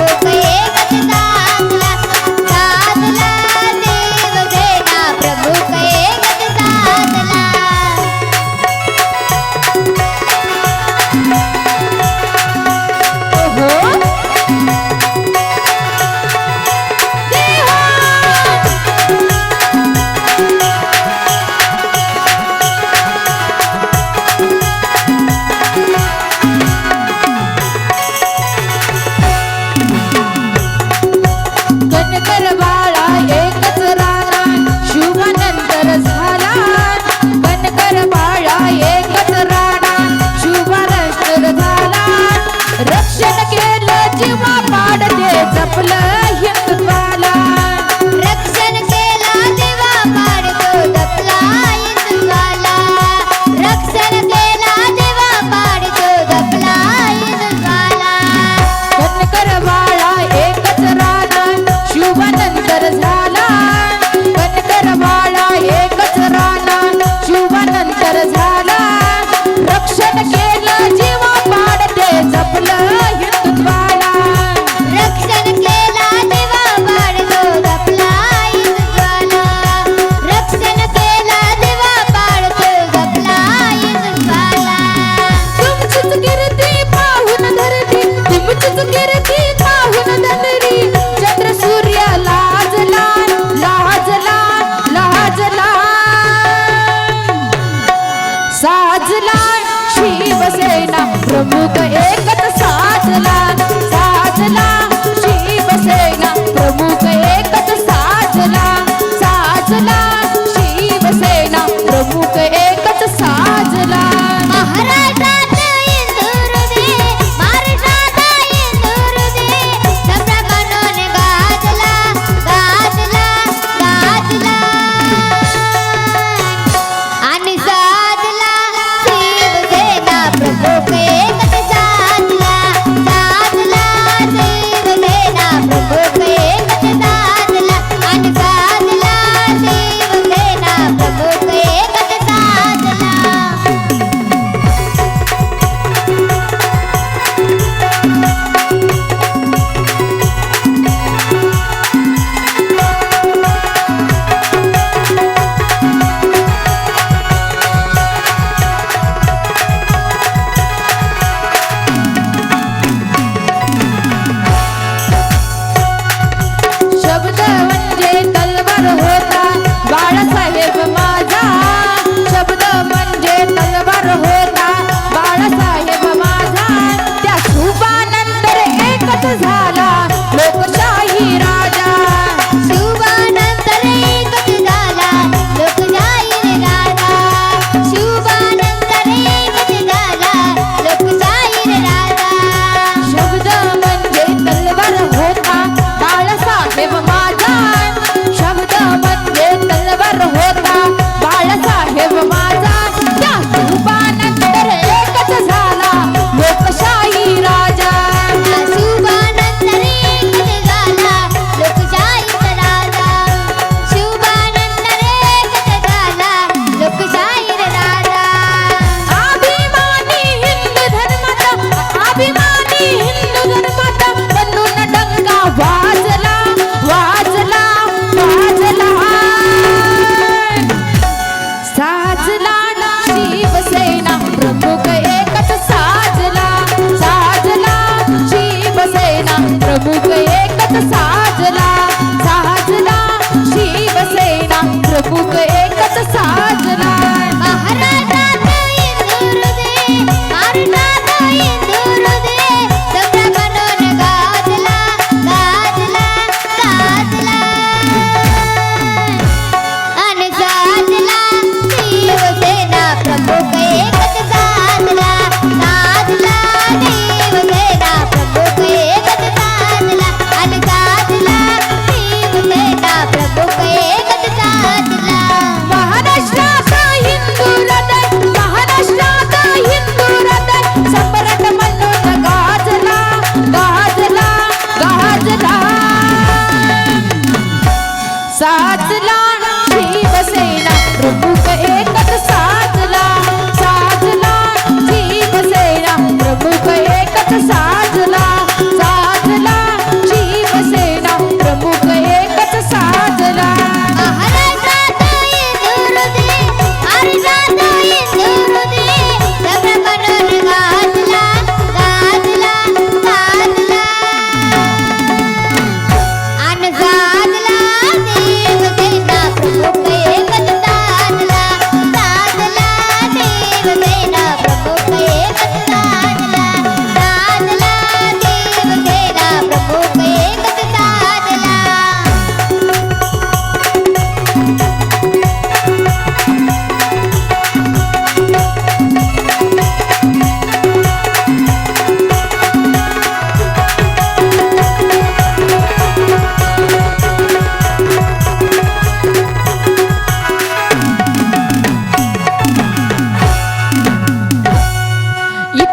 Okay. Shiv Sena प्रमुख एकच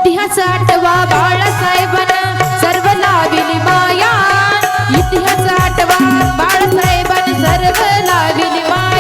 इतिहास आठवा बाळासाहेबांना सर्व लाविली माया. इतिहास आठवा बाळासाहेबांना सर्व लाविली माया.